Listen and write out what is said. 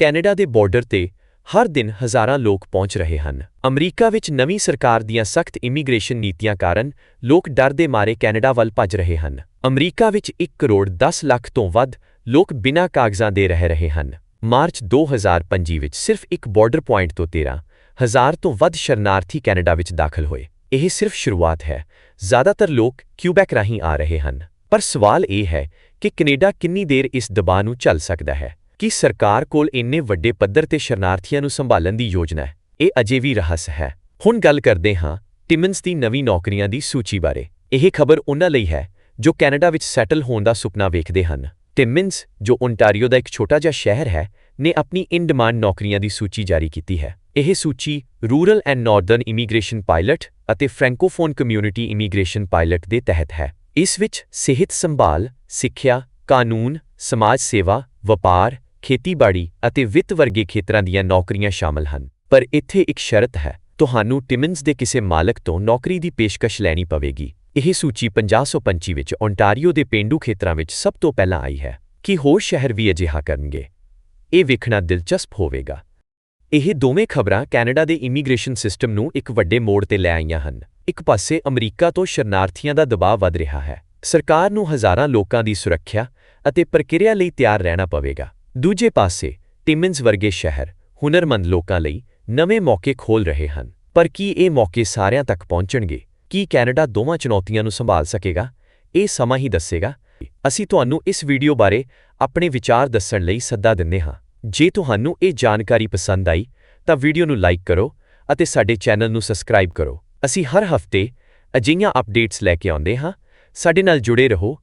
Canada ਦੇ border ਤੇ ਹਰ ਦਿਨ ਹਜ਼ਾਰਾਂ ਲੋਕ ਪਹੁੰਚ ਰਹੇ ਹਨ। ਅਮਰੀਕਾ ਵਿੱਚ ਨਵੀਂ ਸਰਕਾਰ ਦੀਆਂ ਸਖਤ ਇਮੀਗ੍ਰੇਸ਼ਨ ਨੀਤੀਆਂ ਕਾਰਨ ਲੋਕ ਡਰ ਦੇ ਮਾਰੇ ਕੈਨੇਡਾ ਵੱਲ ਭੱਜ ਰਹੇ ਹਨ। ਅਮਰੀਕਾ ਵਿੱਚ 1 ਕਰੋੜ 10 ਲੱਖ ਤੋਂ ਵੱਧ ਲੋਕ ਬਿਨਾਂ ਕਾਗਜ਼ਾਂ ਦੇ ਰਹਿ ਰਹੇ ਹਨ। ਮਾਰਚ 2025 ਵਿੱਚ ਸਿਰਫ ਇੱਕ ਬਾਰਡਰ ਪੁਆਇੰਟ ਤੋਂ 13 ਹਜ਼ਾਰ ਤੋਂ ਵੱਧ ਸ਼ਰਨਾਰਥੀ ਕੈਨੇਡਾ ਵਿੱਚ ਦਾਖਲ ਹੋਏ। ਇਹ ਸਿਰਫ ਸ਼ੁਰੂਆਤ ਹੈ। ਜ਼ਿਆਦਾਤਰ ਲੋਕ ਕਿਊਬੈਕ ਰਾਹੀਂ ਆ ਰਹੇ ਹਨ। ਪਰ ਸਵਾਲ ਇਹ ਹੈ ਕਿ ਕੈਨੇਡਾ ਕਿੰਨੀ ਦੇਰ ਇਸ ਦਬਾਅ ਨੂੰ ਝੱਲ ਸਕਦਾ ਹੈ? ਕਿ ਸਰਕਾਰ ਕੋਲ ਇੰਨੇ ਵੱਡੇ ਪੱਧਰ ਤੇ ਸ਼ਰਨਾਰਥੀਆਂ ਨੂੰ ਸੰਭਾਲਣ ਦੀ ਯੋਜਨਾ ਹੈ? ਇਹ ਅਜੇ ਵੀ ਰਹੱਸ ਹੈ। ਹੁਣ ਗੱਲ ਕਰਦੇ ਹਾਂ ਟਿਮਨਸ ਦੀ ਨਵੀਂ ਨੌਕਰੀਆਂ ਦੀ ਸੂਚੀ ਬਾਰੇ। ਇਹ ਖਬਰ ਉਹਨਾਂ ਲਈ ਹੈ ਜੋ ਕੈਨੇਡਾ ਵਿੱਚ ਸੈਟਲ ਹੋਣ ਦਾ ਸੁਪਨਾ ਵੇਖਦੇ ਹਨ। ਟਿਮਨਸ, ਜੋ ਓਨਟਾਰੀਓ ਦਾ ਇੱਕ ਛੋਟਾ ਜਿਹਾ ਸ਼ਹਿਰ ਹੈ, ਨੇ ਆਪਣੀ ਇਨ ਡਿਮਾਂਡ ਨੌਕਰੀਆਂ ਦੀ ਸੂਚੀ ਜਾਰੀ ਕੀਤੀ ਹੈ। ਇਹ ਸੂਚੀ rural and northern immigration pilot ਅਤੇ ਫ੍ਰੈਂਕੋਫੋਨ ਕਮਿਊਨਿਟੀ ਇਮੀਗ੍ਰੇਸ਼ਨ ਪਾਇਲਟ ਦੇ ਤਹਿਤ ਹੈ। ਇਸ ਵਿੱਚ ਸਿਹਤ ਸੰਭਾਲ, ਸਿੱਖਿਆ, ਕਾਨੂੰਨ, ਸਮਾਜ ਸੇਵਾ, ਵਪਾਰ ਖੇਤੀਬਾੜੀ ਅਤੇ ਵਿੱਤ ਵਰਗੇ ਖੇਤਰਾਂ ਦੀਆਂ ਨੌਕਰੀਆਂ ਸ਼ਾਮਲ ਹਨ। ਪਰ ਇੱਥੇ ਇੱਕ ਸ਼ਰਤ ਹੈ, ਤੁਹਾਨੂੰ ਟਿਮਨਸ ਦੇ ਕਿਸੇ ਮਾਲਕ ਤੋਂ ਨੌਕਰੀ ਦੀ ਪੇਸ਼ਕਸ਼ ਲੈਣੀ ਪਵੇਗੀ। ਇਹ ਸੂਚੀ 5025 ਵਿੱਚ ਓਨਟਾਰੀਓ ਦੇ ਪੇਂਡੂ ਖੇਤਰਾਂ ਵਿੱਚ ਸਭ ਤੋਂ ਪਹਿਲਾਂ ਆਈ ਹੈ, ਕਿ ਹੋਰ ਸ਼ਹਿਰ ਵੀ ਅਜਿਹਾ ਕਰਨਗੇ। ਇਹ ਵੇਖਣਾ ਦਿਲਚਸਪ ਹੋਵੇਗਾ। ਇਹ ਦੋਵੇਂ ਖਬਰਾਂ ਕੈਨੇਡਾ ਦੇ ਇਮੀਗ੍ਰੇਸ਼ਨ ਸਿਸਟਮ ਨੂੰ ਇੱਕ ਵੱਡੇ ਮੋੜ ਤੇ ਲੈ ਆਈਆਂ ਹਨ। ਇੱਕ ਪਾਸੇ ਅਮਰੀਕਾ ਤੋਂ ਸ਼ਰਨਾਰਥੀਆਂ ਦਾ ਦਬਾਅ ਵਧ ਰਿਹਾ ਹੈ। ਸਰਕਾਰ ਨੂੰ ਹਜ਼ਾਰਾਂ ਲੋਕਾਂ ਦੀ ਸੁਰੱਖਿਆ ਅਤੇ ਪ੍ਰਕਿਰਿਆ ਲਈ ਤਿਆਰ ਰਹਿਣਾ ਪਵੇਗਾ। ਦੂਜੇ ਪਾਸੇ, ਟਿਮਨਸ ਵਰਗੇ ਸ਼ਹਿਰ, ਹੁਨਰਮੰਦ ਲੋਕਾਂ ਲਈ ਨਵੇਂ ਮੌਕੇ ਖੋਲ ਰਹੇ ਹਨ। ਪਰ ਕੀ ਇਹ ਮੌਕੇ ਸਾਰਿਆਂ ਤੱਕ ਪਹੁੰਚਣਗੇ? ਕੀ ਕੈਨੇਡਾ ਦੋਵਾਂ ਚੁਣੌਤੀਆਂ ਨੂੰ ਸੰਭਾਲ ਸਕੇਗਾ? ਇਹ ਸਮਾਂ ਹੀ ਦੱਸੇਗਾ। ਅਸੀਂ ਤੁਹਾਨੂੰ ਇਸ ਵੀਡੀਓ ਬਾਰੇ ਆਪਣੇ ਵਿਚਾਰ ਦੱਸਣ ਲਈ ਸੱਦਾ ਦਿੰਦੇ ਹਾਂ। ਜੇ ਤੁਹਾਨੂੰ ਇਹ ਜਾਣਕਾਰੀ ਪਸੰਦ ਆਈ, ਤਾਂ ਵੀਡੀਓ ਨੂੰ ਲਾਈਕ ਕਰੋ ਅਤੇ ਸਾਡੇ ਚੈਨਲ ਨੂੰ ਸਬਸਕ੍ਰਾਈਬ ਕਰੋ। ਅਸੀਂ ਹਰ ਹਫ਼ਤੇ ਅਜਿਹੀਆਂ ਅਪਡੇਟਸ ਲੈ ਕੇ ਆਉਂਦੇ ਹਾਂ। ਸਾਡੇ ਨਾਲ ਜੁੜੇ ਰਹੋ।